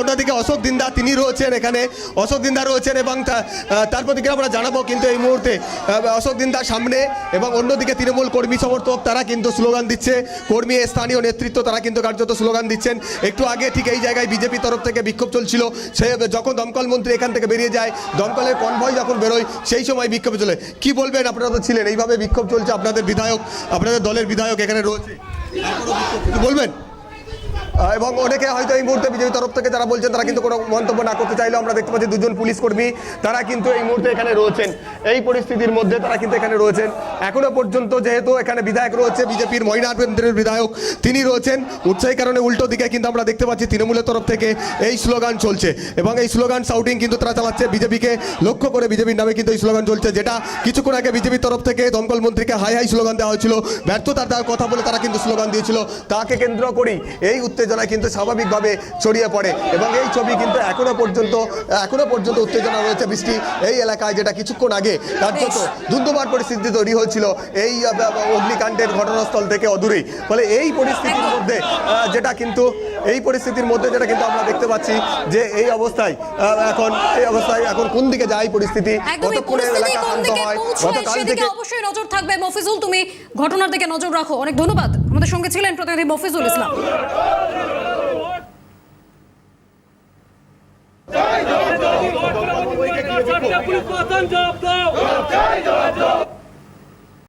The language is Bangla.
অন্যদিকে অশোক দিন্দা তিনি রয়েছেন এখানে। অশোক দিন্দা রয়েছেন এবং তার প্রতিকে আমরা জানাব কিন্তু এই মুহূর্তে অশোক দিন্দার সামনে এবং অন্যদিকে তৃণমূল কর্মী সমর্থক, তারা কিন্তু স্লোগান দিচ্ছে। কর্মী, স্থানীয় নেতৃত্ব, তারা কিন্তু কার্যত স্লোগান দিচ্ছেন। একটু আগে ঠিক এই জায়গায় বিজেপি তরফ থেকে বিক্ষোভ চলছিল। সে, যখন দমকল মন্ত্রী এখান থেকে বেরিয়ে যায়, দমকলের কনভয় যখন বেরোয়, সেই সময় বিক্ষোভ চলে। কি বলবেন? আপনারা তো ছিলেন। এইভাবে বিক্ষোভ চলছে। আপনাদের বিধায়ক, আপনাদের দলের বিধায়ক এখানে রয়েছে। বলবেন? এবং অনেকে হয়তো এই মুহূর্তে বিজেপি তরফ থেকে যারা বলছেন, তারা কিন্তু কোনো মন্তব্য না করতে চাইলেও আমরা দেখতে পাচ্ছি দুজন পুলিশ কর্মী, তারা কিন্তু এই মুহূর্তে এখানে রয়েছেন। এই পরিস্থিতির মধ্যে তারা কিন্তু এখানে রয়েছেন। এখনও পর্যন্ত যেহেতু এখানে বিধায়ক রয়েছে বিজেপির মহিনাথেন্দ্রের বিধায়ক তিনি রয়েছেন। উৎসাহী কারণে উল্টো দিকে কিন্তু আমরা দেখতে পাচ্ছি তৃণমূলের তরফ থেকে এই স্লোগান চলছে। এবং এই স্লোগান সাউটিং কিন্তু তারা চালাচ্ছে বিজেপিকে। লক্ষ্য করে বিজেপির নামে কিন্তু এই স্লোগান চলছে যেটা কিছুক্ষণ আগে বিজেপির তরফ থেকে দমকল মন্ত্রীকে হাই হাই স্লোগান দেওয়া হয়েছিল। ব্যর্থতার দেওয়ার কথা বলে তারা কিন্তু স্লোগান দিয়েছিল। তাকে কেন্দ্র করেই এই উত্তেজনা কিন্তু স্বাভাবিকভাবে ছড়িয়ে পড়ে। এবং এই ছবি কিন্তু এখনও পর্যন্ত এখনও পর্যন্ত উত্তেজনা রয়েছে বৃষ্টি এই এলাকায় যেটা কিছুক্ষণ আগে কার্যত ধুন্ধুমার পরিস্থিতি তৈরি হয়েছিল এই অগ্নিকাণ্ডের ঘটনাস্থল থেকে অদূরেই ফলে এই পরিস্থিতির মধ্যে আহ, যেটা কিন্তু এই পরিস্থিতির মধ্যে যেটা কিন্তু আমরা দেখতে পাচ্ছি যে এই অবস্থায় আহ, এখন এই অবস্থায় এখন কোন দিকে যায় পরিস্থিতি কতক্ষণে এলাকা শান্ত হয় গতকাল থেকে অবশ্যই নজর থাকবে মফিজুল তুমি ঘটনার দিকে নজর রাখো অনেক ধন্যবাদ আমাদের সঙ্গে ছিলেন প্রতিনিধি মফিজুল ইসলাম পুলিশ প্রশাসন জবাব দাও